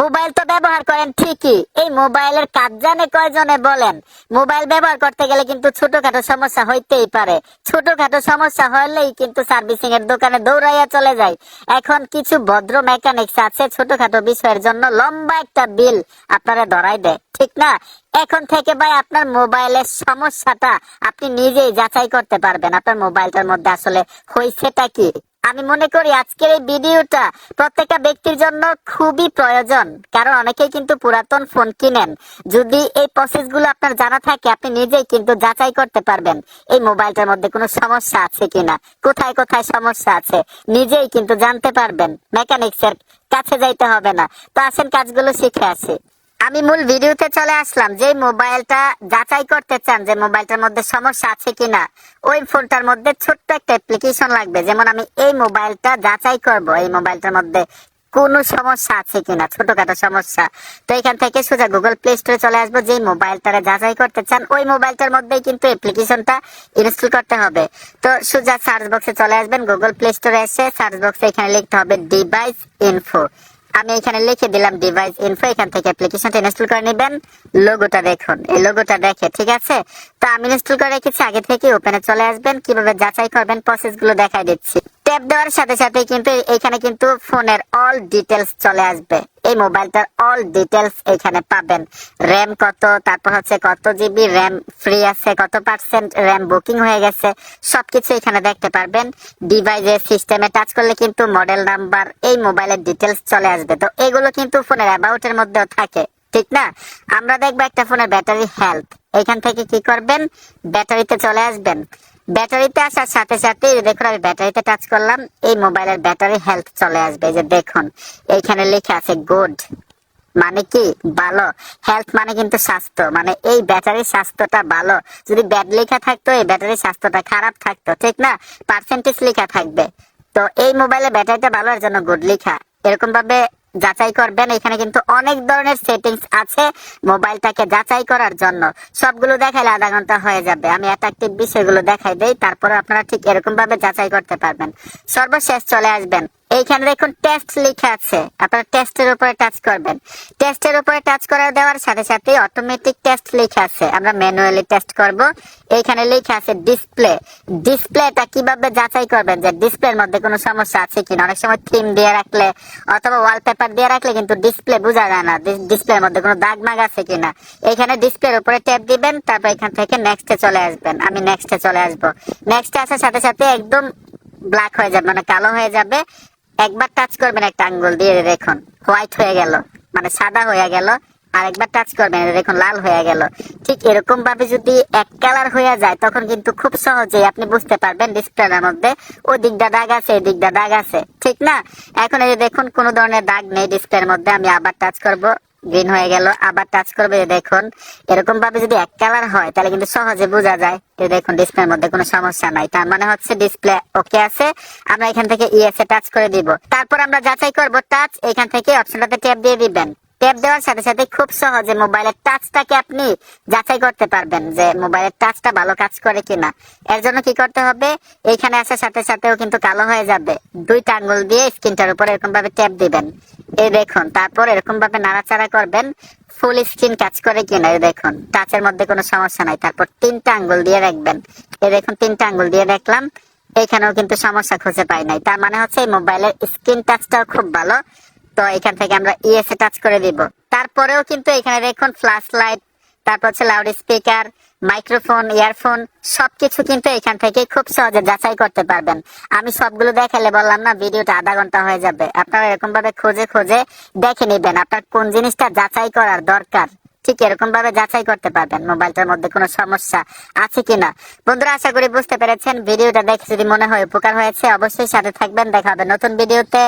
Mobile তো ব্যবহার করেন, ঠিকই। এই মোবাইলের কাজ জানে কয়জনে বলেন? মোবাইল ব্যবহার করতে গেলে কিন্তু ছোটখাটো সমস্যা হইতেই পারে। ছোটখাটো সমস্যা হলেই কিন্তু সার্ভিসিং এর দোকানে দৌড়াইয়া চলে যায়। এখন কিছু ভদ্র মেকানিক্স আছে ছোটখাটো বিষয়ের জন্য লম্বা একটা বিল আপনারা ধরাই দেয়, ঠিক না? এখন থেকে ভাই আপনার মোবাইলের সমস্যাটা আপনি নিজেই যাচাই করতে পারবেন। আপনার মোবাইলটার মধ্যে আসলে হয়েছেটা কি? আমি মনে করি আজকের এই ভিডিওটা প্রত্যেকটা ব্যক্তির জন্য খুবই প্রয়োজন। কারণ অনেকেই কিন্তু পুরাতন ফোন কিনেন। যদি এই প্রসেসগুলো আপনার জানা থাকে, আপনি নিজেই কিন্তু যাচাই করতে পারবেন এই মোবাইলটার মধ্যে কোনো সমস্যা আছে কিনা, কোথায় কোথায় সমস্যা আছে, নিজেই কিন্তু জানতে পারবেন। মেকানিক্স এর কাছে যাইতে হবে না। তো আসেন কাজগুলো শিখে আসি। আমি মূল ভিডিওতে চলে আসলাম যে মোবাইলটা যাচাই করতে চান যে মোবাইলটার মধ্যে সমস্যা আছে কিনা, ওই ফোনটার মধ্যে ছোট্ট একটা অ্যাপ্লিকেশন লাগবে। যেমন আমি এই মোবাইলটা যাচাই করব, এই মোবাইলটার মধ্যে কোনো সমস্যা আছে কিনা, ছোটখাটো সমস্যা। তো এখান থেকে সোজা গুগল প্লে স্টোরে চলে আসব যে মোবাইলটারে যাচাই করতে চান, ওই মোবাইলটার মধ্যেই কিন্তু অ্যাপ্লিকেশনটা ইনস্টল করতে হবে। তো সোজা সার্চ বক্সে চলে আসবেন গুগল প্লে স্টোরে এসে সার্চ বক্সে এখানে লিখতে হবে ডিভাইস ইনফো আমি এখানে লিখে দিলাম ডিভাইস ইনফো এখান থেকে অ্যাপ্লিকেশনটা ইনস্টল করে নেবেন। লোগোটা দেখুন। এই লোগোটা দেখে, ঠিক আছে? তো আমি ইনস্টল করে রেখেছি, আগে থেকে ওপেনে চলে আসবেন। কীভাবে যাচাই করবেন প্রসেসগুলো দেখাই দিচ্ছি। ট্যাপ দেওয়ার সাথে সাথে কিন্তু এখানে কিন্তু ফোনের অল ডিটেলস চলে আসবে। এই মোবাইলটার অল ডিটেলস এখানে পাবেন। র্যাম কত, তারপর হচ্ছে কত জিবি র্যাম ফ্রি আছে, কত পার্সেন্ট র্যাম বুকিং হয়ে গেছে, সবকিছু এখানে দেখতে পারবেন। ডিভাইসের সিস্টেমে টাচ করলে কিন্তু মডেল নাম্বার এই মোবাইলের ডিটেলস চলে আসবে। তো এগুলো কিন্তু ফোনের অ্যাবাউটের মধ্যেও থাকে, ঠিক না? আমরা দেখব একটা ফোনের ব্যাটারি হেলথ এখান থেকে কি করবেন? ব্যাটারিতে চলে আসবেন। ব্যাটারিতে আসার সাথে সাথে দেখুন আমি ব্যাটারিতে টাচ করলাম, এই মোবাইলের ব্যাটারি হেলথ চলে আসবে যে দেখুন, এইখানে লেখা আছে গুড মানে কি? ভালো। হেলথ মানে কিন্তু স্বাস্থ্য মানে এই ব্যাটারির স্বাস্থ্যটা ভালো। যদি ব্যাড লেখা থাকতো, এই ব্যাটারির স্বাস্থ্যটা খারাপ থাকতো, ঠিক না? পার্সেন্টেজ লেখা থাকবে। তো এই মোবাইলে ব্যাটারিটা ভালো, এর জন্য গুড লেখা। এরকম ভাবে যাচাই করবেন। এখানে কিন্তু অনেক ধরনের সেটিংস আছে মোবাইলটাকে যাচাই করার জন্য। সবগুলো দেখাইলে আধা ঘণ্টা হয়ে যাবে। আমি অ্যাট্রাকটিভ বিষয়গুলো দেখাই দেই, তারপরে আপনারা ঠিক এরকম ভাবে যাচাই করতে পারবেন। সর্বশেষ চলে আসবেন। এইখানে দেখুন টেস্ট লেখা আছে। আপনারা টেস্টের উপরে টাচ করবেন। টেস্টের উপরে টাচ করার দেওয়ার সাথে সাথে অটোমেটিক টেস্ট লেখা আছে। আমরা ম্যানুয়ালি টেস্ট করব। এইখানে লেখা আছে ডিসপ্লে ডিসপ্লেটা কীভাবে যাচাই করবেন যে ডিসপ্লের মধ্যে কোনো সমস্যা আছে কিনা? অনেক সময় থিম দিয়ে রাখলে অথবা ওয়ালপেপার দিয়ে রাখলে কিন্তু ডিসপ্লে বোঝা যায় না ডিসপ্লের মধ্যে কোনো দাগ মাগ আছে কিনা। এখানে ডিসপ্লের উপরে ট্যাপ দিবেন, তারপর এখান থেকে নেক্সটে চলে আসবেন। আমি নেক্সটে চলে আসব। নেক্সটে আসার সাথে সাথে একদম ব্ল্যাক হয়ে যাবে মানে কালো হয়ে যাবে। একবার টাচ করবেন একটা আঙ্গুল দিয়ে দেখুন হোয়াইট হয়ে গেল মানে সাদা হয়ে গেল, আর একবার টাচ করবেন দেখুন লাল হয়ে গেল। ঠিক এরকম ভাবে যদি এক কালার হয়ে যায়, তখন কিন্তু খুব সহজেই আপনি বুঝতে পারবেন ডিসপ্লের মধ্যে ও দিকটা দাগ আছে, এই দিকটা দাগ আছে। ঠিক না? এখন এই দেখুন, কোনো ধরনের দাগ নেই ডিসপ্লের মধ্যে, আমি আবার টাচ করব। গ্রিন হয়ে গেল, আবার টাচ করবে দেখুন। এরকম ভাবে যদি এক কালার হয়, তাহলে কিন্তু সহজে বোঝা যায় যে দেখুন ডিসপ্লের মধ্যে কোনো সমস্যা নাই। তার মানে হচ্ছে ডিসপ্লে ওকে আছে, আমরা এখান থেকে ইএসএ টাচ করে দিব। তারপর আমরা যাচাই করব টাচ এখান থেকে অপশনটাতে ট্যাপ দিয়ে দিবেন। ট্যাপ দেওয়ার সাথে সাথে খুব সহজে মোবাইলের টাচটাকে আপনি যাচাই করতে পারবেন যে মোবাইলের টাচটা ভালো কাজ করে কিনা। এর জন্য কি করতে হবে? এইখানে আসার সাথে সাথেও কিন্তু কালো হয়ে যাবে। দুইটা আঙ্গুল দিয়ে স্ক্রিনটার উপর এরকম ভাবে ট্যাপ দিবেন। এই দেখুন, তারপর এরকম ভাবে নাড়াচাড়া করবেন ফুল স্ক্রিন কাজ করে কিনা, এই দেখুন। টাচের মধ্যে কোনো সমস্যা নাই। তারপর তিনটা আঙ্গুল দিয়ে রাখবেন। এই দেখুন, তিনটা আঙ্গুল দিয়ে দেখলাম এখানেও কিন্তু সমস্যা খুঁজে পাই নাই। তার মানে হচ্ছে এই মোবাইলের স্ক্রিন টাচটাও খুব ভালো। তো এখান থেকে আমরা ইএস এ টাচ করে দিব। তারপরেও কিন্তু এখানে দেখুন ফ্ল্যাশ লাইট তারপর হচ্ছে লাউড স্পিকার মাইক্রোফোন ইয়ারফোন সবকিছু কিন্তু এখান থেকে খুব সহজে যাচাই করতে পারবেন। আমি সবগুলো দেখালে বললাম না, ভিডিওটা আধা ঘণ্টা হয়ে যাবে। আপনারা এরকম ভাবে খুঁজে খুঁজে দেখে নেবেন আপনার কোন জিনিসটা যাচাই করার দরকার। ঠিক এরকম ভাবে যাচাই করতে পারবেন, মোবাইলটার মধ্যে কোনো সমস্যা আছে কিনা। বন্ধুরা, আশা করি বুঝতে পেরেছেন, ভিডিওটা দেখে যদি মনে হয় উপকার হয়েছে, অবশ্যই সাথে থাকবেন। দেখা হবে নতুন ভিডিওতে।